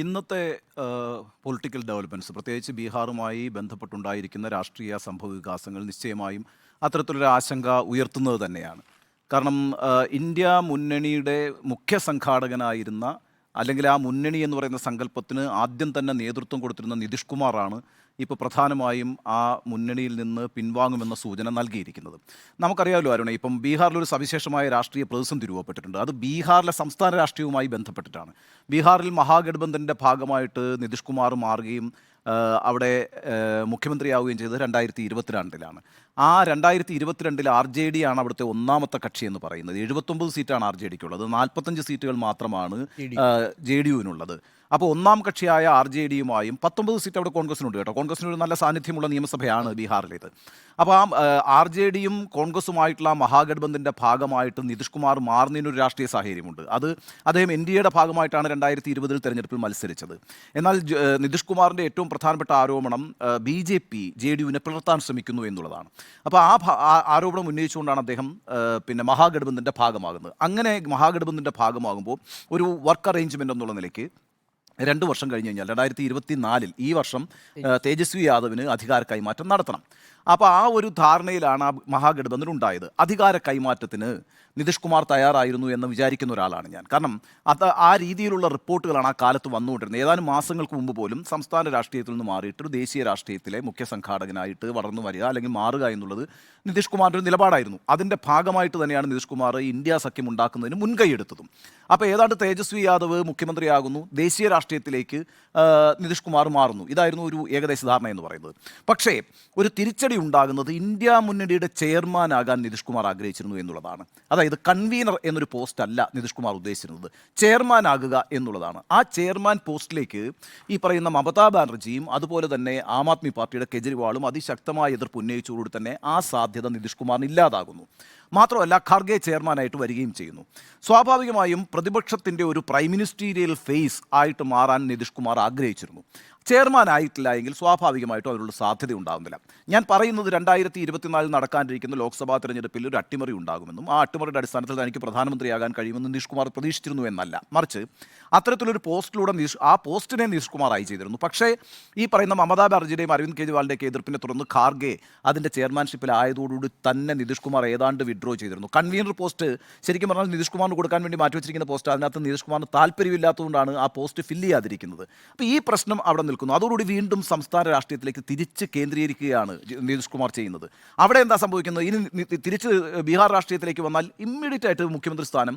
ഇന്നത്തെ political developments പ്രത്യേകിച്ച് ബീഹാറുമായി ബന്ധപ്പെട്ടുണ്ടായിരിക്കുന്ന രാഷ്ട്രീയ സംഭവ വികാസങ്ങൾ നിശ്ചയമായും അത്തരത്തിലൊരു ആശങ്ക ഉയർത്തുന്നത് തന്നെയാണ്. കാരണം ഇന്ത്യ മുന്നണിയുടെ മുഖ്യ സംഘാടകനായിരുന്ന അല്ലെങ്കിൽ ആ മുന്നണി എന്ന് പറയുന്ന സങ്കല്പത്തിന് ആദ്യം തന്നെ നേതൃത്വം കൊടുത്തിരുന്ന നിതീഷ് കുമാറാണ് ഇപ്പോൾ പ്രധാനമായും ആ മുന്നണിയിൽ നിന്ന് പിൻവാങ്ങുമെന്ന സൂചന നൽകിയിരിക്കുന്നത്. നമുക്കറിയാമല്ലോ അരുണ ഇപ്പം ബീഹാറിൽ ഒരു സവിശേഷമായ രാഷ്ട്രീയ പ്രതിസന്ധി രൂപപ്പെട്ടിട്ടുണ്ട്. അത് ബീഹാറിലെ സംസ്ഥാന രാഷ്ട്രീയവുമായി ബന്ധപ്പെട്ടിട്ടാണ്. ബീഹാറിൽ മഹാഗഡ്ബന്ധന്റെ ഭാഗമായിട്ട് നിതീഷ് കുമാർ മാറുകയും അവിടെ മുഖ്യമന്ത്രിയാവുകയും ചെയ്തത് രണ്ടായിരത്തി ഇരുപത്തിരണ്ടിലാണ്. ആ രണ്ടായിരത്തി ഇരുപത്തിരണ്ടിൽ ആർ ജെ ഡി ആണ് അവിടുത്തെ ഒന്നാമത്തെ കക്ഷി എന്ന് പറയുന്നത്. എഴുപത്തൊമ്പത് സീറ്റാണ് ആർ ജെ ഡിക്കുള്ളത്. നാൽപ്പത്തഞ്ച് സീറ്റുകൾ മാത്രമാണ് ജെ ഡി. യുവിനുള്ളത്. അപ്പോൾ ഒന്നാം കക്ഷിയായ ആർ ജെ ഡിയുമായും പത്തൊമ്പത് സീറ്റ് അവിടെ കോൺഗ്രസിനുണ്ട് കേട്ടോ. കോൺഗ്രസിന് ഒരു നല്ല സാന്നിധ്യമുള്ള നിയമസഭയാണ് ബീഹാറിലേത്. അപ്പോൾ ആ ആർ ജെ ഡിയും കോൺഗ്രസുമായിട്ടുള്ള മഹാഗഡ്ബന്ധിന്റെ ഭാഗമായിട്ട് നിതീഷ് കുമാർ മാറുന്നതിനൊരു രാഷ്ട്രീയ സാഹചര്യമുണ്ട്. അത് അദ്ദേഹം എൻ ഡി എയുടെ ഭാഗമായിട്ടാണ് രണ്ടായിരത്തി ഇരുപതിൽ തെരഞ്ഞെടുപ്പിൽ മത്സരിച്ചത്. എന്നാൽ നിതീഷ് കുമാറിന്റെ ഏറ്റവും പ്രധാനപ്പെട്ട ആരോപണം B J P J D യുവിനെ പിളർത്താൻ ശ്രമിക്കുന്നു എന്നുള്ളതാണ്. അപ്പോൾ ആ ആരോപണം ഉന്നയിച്ചുകൊണ്ടാണ് അദ്ദേഹം പിന്നെ മഹാഗഠബന്ധന്റെ ഭാഗമാകുന്നത്. അങ്ങനെ മഹാഗഠബന്ധന്റെ ഭാഗമാകുമ്പോൾ ഒരു വർക്ക് അറേഞ്ച്മെന്റ് എന്നുള്ള നിലയ്ക്ക് രണ്ട് വർഷം കഴിഞ്ഞ് കഴിഞ്ഞാൽ രണ്ടായിരത്തി ഇരുപത്തി നാലിൽ ഈ വർഷം തേജസ്വി യാദവിന് അധികാര കൈമാറ്റം നടത്തണം. അപ്പോൾ ആ ഒരു ധാരണയിലാണ് ആ മഹാഗഠബന്ധൻ ഉണ്ടായത്. അധികാര കൈമാറ്റത്തിന് നിതീഷ് കുമാർ തയ്യാറായിരുന്നു എന്ന് വിചാരിക്കുന്ന ഒരാളാണ് ഞാൻ. കാരണം അത് ആ രീതിയിലുള്ള റിപ്പോർട്ടുകളാണ് ആ കാലത്ത് വന്നുകൊണ്ടിരുന്നത്. ഏതാനും മാസങ്ങൾക്ക് മുമ്പ് പോലും സംസ്ഥാന രാഷ്ട്രീയത്തിൽ നിന്ന് മാറിയിട്ട് ഒരു ദേശീയ രാഷ്ട്രീയത്തിലെ മുഖ്യ സംഘാടകനായിട്ട് വളർന്നു വരിക അല്ലെങ്കിൽ മാറുക എന്നുള്ളത് നിതീഷ് കുമാറിന്റെ ഒരു നിലപാടായിരുന്നു. അതിന്റെ ഭാഗമായിട്ട് തന്നെയാണ് നിതീഷ് കുമാർ ഇന്ത്യ സഖ്യം ഉണ്ടാക്കുന്നതിന് മുൻകൈ എടുത്തതും. അപ്പോൾ ഏതാണ്ട് തേജസ്വി യാദവ് മുഖ്യമന്ത്രിയാകുന്നു. ദേശീയ രാഷ്ട്രീയത്തിലേക്ക് നിതീഷ് കുമാർ മാറുന്നു. ഇതായിരുന്നു ഒരു ഏകദേശ ധാരണ എന്ന് പറയുന്നത്. പക്ഷേ ഒരു തിരിച്ചടി ഉണ്ടാകുന്നത് ഇന്ത്യ മുന്നണിയുടെ ചെയർമാനാകാൻ നിതീഷ് കുമാർ ആഗ്രഹിച്ചിരുന്നു എന്നുള്ളതാണ്. അതായത് കൺവീനർ എന്നൊരു പോസ്റ്റ് അല്ല നിതീഷ് കുമാർ ഉദ്ദേശിച്ചിരുന്നത്. ചെയർമാൻ ആകുക എന്നുള്ളതാണ്. ആ ചെയർമാൻ പോസ്റ്റിലേക്ക് ഈ പറയുന്ന മമതാ ബാനർജിയും അതുപോലെ തന്നെ ആം ആദ്മി പാർട്ടിയുടെ കെജ്രിവാളും അതിശക്തമായ എതിർപ്പ് ഉന്നയിച്ചുകൂടി തന്നെ ആ സാധ്യത നിതീഷ് കുമാറിന് ഇല്ലാതാകുന്നു. മാത്രമല്ല ഖാർഗെ ചെയർമാനായിട്ട് വരികയും ചെയ്യുന്നു. സ്വാഭാവികമായും പ്രതിപക്ഷത്തിന്റെ ഒരു പ്രൈം മിനിസ്റ്റീരിയൽ ഫേസ് ആയിട്ട് മാറാൻ നിതീഷ് കുമാർ ആഗ്രഹിച്ചിരുന്നു. ചെയർമാൻ ആയിട്ടില്ല എങ്കിൽ സ്വാഭാവികമായിട്ടും അതിനുള്ള സാധ്യത ഉണ്ടാകുന്നില്ല ഞാൻ പറയുന്നത് രണ്ടായിരത്തി ഇരുപത്തിനാലിൽ നടക്കാനിരിക്കുന്ന ലോക്സഭാ തെരഞ്ഞെടുപ്പിൽ ഒരു അട്ടിമറി ഉണ്ടാകുമെന്നും ആ അട്ടിമറിയുടെ അടിസ്ഥാനത്തിൽ തനിക്ക് പ്രധാനമന്ത്രിയാകാൻ കഴിയുമെന്ന് നിതീഷ് കുമാർ പ്രതീക്ഷിച്ചിരുന്നു എന്നല്ല. മറിച്ച് അത്തരത്തിലൊരു പോസ്റ്റിലൂടെ നിഷ് ആ പോസ്റ്റിനെ നിതീഷ് കുമാർ ആയി ചെയ്തിരുന്നു പക്ഷേ ഈ പറയുന്ന മമതാ ബാനർജിയുടെയും അരവിന്ദ് കെജ്രിവാളിന്റെയൊക്കെ എതിർപ്പിനെ തുടർന്ന് ഖാർഗെ അതിന്റെ ചെയർമാൻഷിപ്പിലായതോടുകൂടി തന്നെ നിതീഷ് കുമാർ ഏതാണ്ട് വിഡ്രോ ചെയ്തിരുന്നു. കൺവീനർ പോസ്റ്റ് ശരിക്കും പറഞ്ഞാൽ നിതീഷ് കുമാറിന് കൊടുക്കാൻ വേണ്ടി മാറ്റി വെച്ചിരിക്കുന്ന പോസ്റ്റ്. അതിനകത്ത് നിതീഷ് കുമാറിന് താല്പര്യമില്ലാത്തതുകൊണ്ടാണ് ആ പോസ്റ്റ് ഫില്ല് ചെയ്യാതിരിക്കുന്നത്. അപ്പോൾ ഈ പ്രശ്നം അവിടെ നിൽക്കുന്നു. അതോടുകൂടി വീണ്ടും സംസ്ഥാന രാഷ്ട്രീയത്തിലേക്ക് തിരിച്ച് കേന്ദ്രീകരിക്കുകയാണ് നിതീഷ് കുമാർ ചെയ്യുന്നത്. അവിടെ എന്താ സംഭവിക്കുന്നത്? ഇനി തിരിച്ച് ബീഹാർ രാഷ്ട്രീയത്തിലേക്ക് വന്നാൽ ഇമ്മീഡിയറ്റ് ആയിട്ട് മുഖ്യമന്ത്രി സ്ഥാനം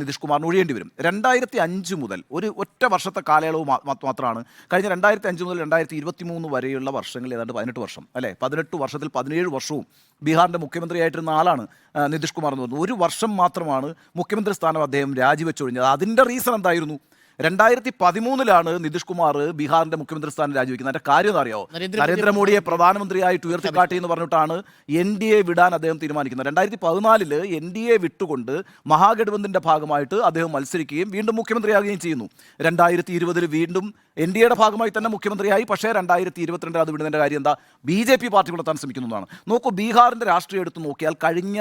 നിതീഷ് കുമാറിന് ഒഴിയേണ്ടി വരും. രണ്ടായിരത്തി അഞ്ച് മുതൽ ഒരു ഒറ്റ വർഷത്തെ കാലയളവ് മാത്രമാണ്. കഴിഞ്ഞ രണ്ടായിരത്തി അഞ്ച് മുതൽ രണ്ടായിരത്തി ഇരുപത്തി മൂന്ന് വരെയുള്ള വർഷങ്ങളിൽ ഏതാണ്ട് പതിനെട്ട് വർഷം അല്ലേ? പതിനെട്ട് വർഷത്തിൽ പതിനേഴ് വർഷവും ബീഹാറിന്റെ മുഖ്യമന്ത്രിയായിട്ടിരുന്ന ആളാണ് നിതീഷ് കുമാർ എന്ന് പറയുന്നത് ഒരു വർഷം മാത്രമാണ് മുഖ്യമന്ത്രി സ്ഥാനം അദ്ദേഹം രാജിവെച്ചൊഴിഞ്ഞത്. അതിന്റെ റീസൺ എന്തായിരുന്നു? രണ്ടായിരത്തി പതിമൂന്നിലാണ് നിതീഷ് കുമാർ ബീഹാറിന്റെ മുഖ്യമന്ത്രി സ്ഥാനം രാജിവെക്കുന്നത്. അതിന്റെ കാര്യം എന്ന് അറിയോ നരേന്ദ്രമോദി നരേന്ദ്രമോദിയെ പ്രധാനമന്ത്രിയായിട്ട് ഉയർത്തിക്കാട്ടി എന്ന് പറഞ്ഞിട്ടാണ് എൻ ഡി എ വിടാൻ അദ്ദേഹം തീരുമാനിക്കുന്നത്. രണ്ടായിരത്തി പതിനാലിൽ എൻ ഡി എ വിട്ടുകൊണ്ട് മഹാഗഡ്ബന്ധിന്റെ ഭാഗമായിട്ട് അദ്ദേഹം മത്സരിക്കുകയും വീണ്ടും മുഖ്യമന്ത്രിയാകുകയും ചെയ്യുന്നു. രണ്ടായിരത്തി ഇരുപതിൽ വീണ്ടും എൻ ഡി എയുടെ ഭാഗമായി തന്നെ മുഖ്യമന്ത്രിയായി. പക്ഷേ രണ്ടായിരത്തി ഇരുപത്തിരണ്ടിൽ അത് വിടുന്നതിന്റെ കാര്യം എന്താ? ബി ജെ പി പാർട്ടി വളർത്താൻ ശ്രമിക്കുന്നതാണ്. നോക്കൂ ബീഹാറിന്റെ രാഷ്ട്രീയം എടുത്തു നോക്കിയാൽ കഴിഞ്ഞ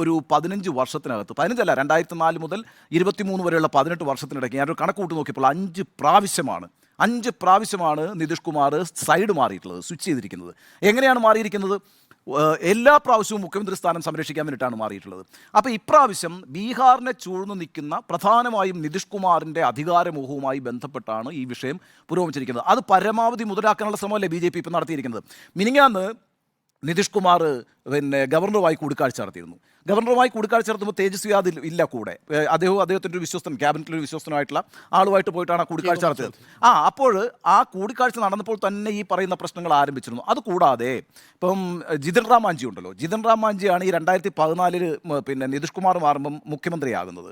ഒരു പതിനഞ്ച് വർഷത്തിനകത്ത് പതിനഞ്ചല്ല രണ്ടായിരത്തി നാല് മുതൽ ഇരുപത്തിമൂന്ന് വരെയുള്ള പതിനെട്ട് വർഷത്തിനിടയ്ക്ക് ഞാനൊരു കണക്ക് കൂട്ടി നോക്കിയപ്പോൾ അഞ്ച് പ്രാവശ്യമാണ് അഞ്ച് പ്രാവശ്യമാണ് നിതീഷ് കുമാർ സൈഡ് മാറിയിട്ടുള്ളത് സ്വിച്ച് ചെയ്തിരിക്കുന്നത്. എങ്ങനെയാണ് മാറിയിരിക്കുന്നത്? എല്ലാ പ്രാവശ്യവും മുഖ്യമന്ത്രി സ്ഥാനം സംരക്ഷിക്കാൻ വേണ്ടിയിട്ടാണ് മാറിയിട്ടുള്ളത്. അപ്പോൾ ഇപ്രാവശ്യം ബീഹാറിനെ ചൂഴ്ന്നു നിൽക്കുന്ന പ്രധാനമായും നിതീഷ് കുമാറിന്റെ അധികാരമോഹവുമായി ബന്ധപ്പെട്ടാണ് ഈ വിഷയം പുരോഗമിച്ചിരിക്കുന്നത്. അത് പരമാവധി മുതലാക്കാനുള്ള ശ്രമമല്ലേ ബി ജെ പി ഇപ്പം നടത്തിയിരിക്കുന്നത്? മിനിങ്ങാന്ന് നിതീഷ് കുമാർ പിന്നെ ഗവർണറുമായി കൂടിക്കാഴ്ച നടത്തിയിരുന്നു. ഗവർണറുമായി കൂടിക്കാഴ്ച നടത്തുമ്പോൾ തേജസ്വി അതിൽ ഇല്ല കൂടെ. അദ്ദേഹവും അദ്ദേഹത്തിന്റെ ഒരു വിശ്വസ്തൻ ക്യാബിനറ്റിൽ ഒരു വിശ്വസ്തനായിട്ടുള്ള ആളുമായിട്ട് പോയിട്ടാണ് ആ കൂടിക്കാഴ്ച നടത്തിയത്. ആ അപ്പോൾ ആ കൂടിക്കാഴ്ച നടന്നപ്പോൾ തന്നെ ഈ പറയുന്ന പ്രശ്നങ്ങൾ ആരംഭിച്ചിരുന്നു. അതുകൂടാതെ ഇപ്പം ജിതിൻ റാം മാഞ്ചി ഉണ്ടല്ലോ. ജിതിൻ റാം മാഞ്ചിയാണ് ഈ രണ്ടായിരത്തി പതിനാലിൽ പിന്നെ നിതീഷ് കുമാർ മാറുമ്പം മുഖ്യമന്ത്രിയാകുന്നത്.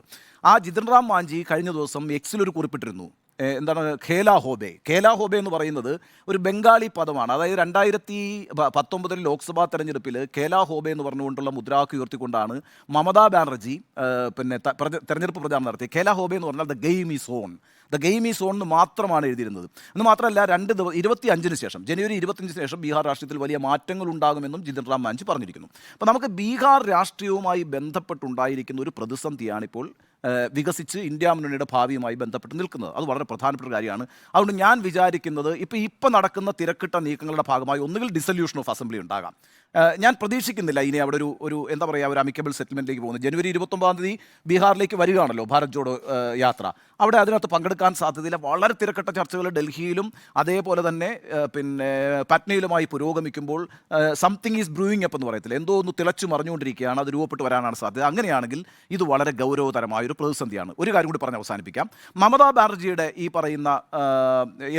ആ ജിതിൻ റാം മാഞ്ചി കഴിഞ്ഞ ദിവസം എക്സിലൊരു കുറിപ്പിട്ടിരുന്നു. എന്താണ് ഖേലാഹോബെ ഹോബെ ഖേല ഹോബെ എന്ന് പറയുന്നത് ഒരു ബംഗാളി പദമാണ്. അതായത് രണ്ടായിരത്തി പത്തൊമ്പതിൽ ലോക്സഭാ തെരഞ്ഞെടുപ്പിൽ ഖേലാഹോബെ എന്ന് പറഞ്ഞുകൊണ്ടുള്ള മുദ്രാവാക്യം ഉയർത്തിക്കൊണ്ടാണ് മമതാ ബാനർജി പിന്നെ തെരഞ്ഞെടുപ്പ് പ്രചാരണം നടത്തി ഖേലാഹോബെ എന്ന് പറഞ്ഞാൽ the game is on. The game is on എന്ന് മാത്രമാണ് എഴുതിയിരുന്നത്. എന്ന് മാത്രമല്ല രണ്ട് ദിവസം ഇരുപത്തി അഞ്ചിന് ശേഷം ജനുവരി ഇരുപത്തഞ്ചിന് ശേഷം ബീഹാർ രാഷ്ട്രീയത്തിൽ വലിയ മാറ്റങ്ങൾ ഉണ്ടാകുമെന്നും ജിതിൻ റാം മാഞ്ചി പറഞ്ഞിരിക്കുന്നു. അപ്പോൾ നമുക്ക് ബീഹാർ രാഷ്ട്രീയവുമായി ബന്ധപ്പെട്ടുണ്ടായിരിക്കുന്ന ഒരു പ്രതിസന്ധിയാണിപ്പോൾ വികസിച്ച് ഇന്ത്യ മുന്നണിയുടെ ഭാവിയുമായി ബന്ധപ്പെട്ട് നിൽക്കുന്നത്. അത് വളരെ പ്രധാനപ്പെട്ട കാര്യമാണ്. അതുകൊണ്ട് ഞാൻ വിചാരിക്കുന്നത് ഇപ്പോൾ ഇപ്പം നടക്കുന്ന തിരക്കിട്ട നീക്കങ്ങളുടെ ഭാഗമായി ഒന്നുകിൽ ഡിസൊല്യൂഷൻ ഓഫ് അസംബ്ലി ഉണ്ടാകാം. ഞാൻ പ്രതീക്ഷിക്കുന്നില്ല ഇനി അവിടെ ഒരു ഒരു എന്താ പറയുക ഒരു അമിക്കബിൾ സെറ്റിൽമെന്റിലേക്ക് പോകുന്നത് ജനുവരി ഇരുപത്തൊമ്പതാം തീയതി ബീഹാറിലേക്ക് വരികയാണല്ലോ ഭാരത് ജോഡോ യാത്ര. അവിടെ അതിനകത്ത് പങ്കെടുക്കാൻ സാധ്യതയില്ല. വളരെ തിരക്കട്ട ചർച്ചകൾ ഡൽഹിയിലും അതേപോലെ തന്നെ പിന്നെ പറ്റ്നയിലുമായി പുരോഗമിക്കുമ്പോൾ സംതിങ് ഈസ് ബ്രൂയിങ് അപ്പ് എന്ന് പറയത്തില്ല? എന്തോ ഒന്ന് തിളച്ചു മറിഞ്ഞുകൊണ്ടിരിക്കുകയാണ്. അത് രൂപപ്പെട്ട് വരാനാണ് സാധ്യത. അങ്ങനെയാണെങ്കിൽ ഇത് വളരെ ഗൗരവതരമായ ഒരു പ്രതിസന്ധിയാണ്. ഒരു കാര്യം കൂടി പറഞ്ഞ് അവസാനിപ്പിക്കാം. മമതാ ബാനർജിയുടെ ഈ പറയുന്ന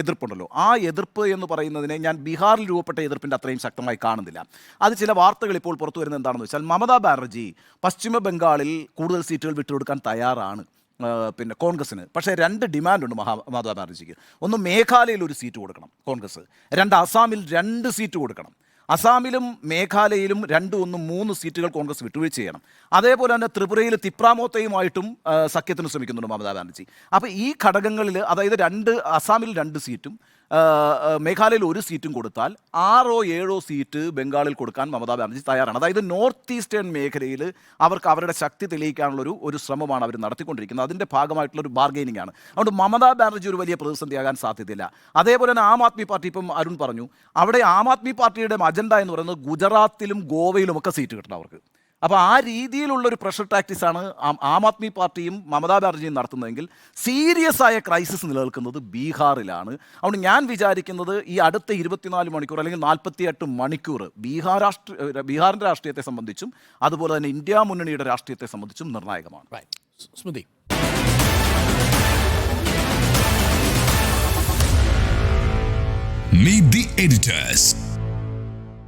എതിർപ്പുണ്ടല്ലോ. ആ എതിർപ്പ് എന്ന് പറയുന്നതിനെ ഞാൻ ബീഹാറിൽ രൂപപ്പെട്ട എതിർപ്പിന്റെ അത്രയും ശക്തമായി കാണുന്നില്ല. അത് ചില വാർത്തകൾ ഇപ്പോൾ പുറത്തു വരുന്നത് എന്താണെന്ന് വെച്ചാൽ മമതാ ബാനർജി പശ്ചിമ ബംഗാളിൽ കൂടുതൽ സീറ്റുകൾ വിട്ടുകൊടുക്കാൻ തയ്യാറാണ് പിന്നെ കോൺഗ്രസ്സിന്. പക്ഷേ രണ്ട് ഡിമാൻഡുണ്ട് മഹാ മമതാ ബാനർജിക്ക്. ഒന്ന് മേഘാലയയിൽ ഒരു സീറ്റ് കൊടുക്കണം കോൺഗ്രസ്. രണ്ട് അസാമിൽ രണ്ട് സീറ്റ് കൊടുക്കണം. അസാമിലും മേഘാലയയിലും രണ്ടും ഒന്നും മൂന്ന് സീറ്റുകൾ കോൺഗ്രസ് വിട്ടുവീഴ്ച ചെയ്യണം. അതേപോലെ തന്നെ ത്രിപുരയിൽ തിപ്രാമോത്തയുമായിട്ടും സഖ്യത്തിന് ശ്രമിക്കുന്നുണ്ട് മമതാ ബാനർജി. അപ്പോൾ ഈ ഘടകങ്ങളിൽ അതായത് രണ്ട് അസാമിൽ രണ്ട് സീറ്റും മേഘാലയയിൽ ഒരു സീറ്റും കൊടുത്താൽ ആറോ ഏഴോ സീറ്റ് ബംഗാളിൽ കൊടുക്കാൻ മമതാ ബാനർജി തയ്യാറാണ്. അതായത് നോർത്ത് ഈസ്റ്റേൺ മേഖലയിൽ അവർക്ക് അവരുടെ ശക്തി തെളിയിക്കാനുള്ളൊരു ഒരു ശ്രമമാണ് അവർ നടത്തിക്കൊണ്ടിരിക്കുന്നത്. അതിന്റെ ഭാഗമായിട്ടുള്ള ഒരു ബാർഗെയിനിങ് ആണ്. അതുകൊണ്ട് മമതാ ബാനർജി ഒരു വലിയ പ്രതിസന്ധിയാകാൻ സാധ്യതയില്ല. അതേപോലെ തന്നെ ആം ആദ്മി പാർട്ടി ഇപ്പം അരുൺ പറഞ്ഞു അവിടെ ആം ആദ്മി പാർട്ടിയുടെ അജണ്ട എന്ന് പറയുന്നത് ഗുജറാത്തിലും ഗോവയിലും ഒക്കെ സീറ്റ് കിട്ടണം അവർക്ക്. അപ്പോൾ ആ രീതിയിലുള്ള ഒരു പ്രഷർ ടാക്ടിക്സ് ആണ് ആം ആം ആദ്മി പാർട്ടിയും മമതാ ബാനർജിയും നടത്തുന്നതെങ്കിൽ സീരിയസ് ആയ ക്രൈസിസ് നിലനിൽക്കുന്നത് ബീഹാറിലാണ്. അതുകൊണ്ട് ഞാൻ വിചാരിക്കുന്നത് ഈ അടുത്ത ഇരുപത്തിനാല് മണിക്കൂർ അല്ലെങ്കിൽ നാൽപ്പത്തിയെട്ട് മണിക്കൂർ ബീഹാർ രാഷ്ട്രീയ ബീഹാറിന്റെ രാഷ്ട്രീയത്തെ സംബന്ധിച്ചും അതുപോലെ തന്നെ ഇന്ത്യ മുന്നണിയുടെ രാഷ്ട്രീയത്തെ സംബന്ധിച്ചും നിർണായകമാണ്. സ്മൃതി. Meet the editors.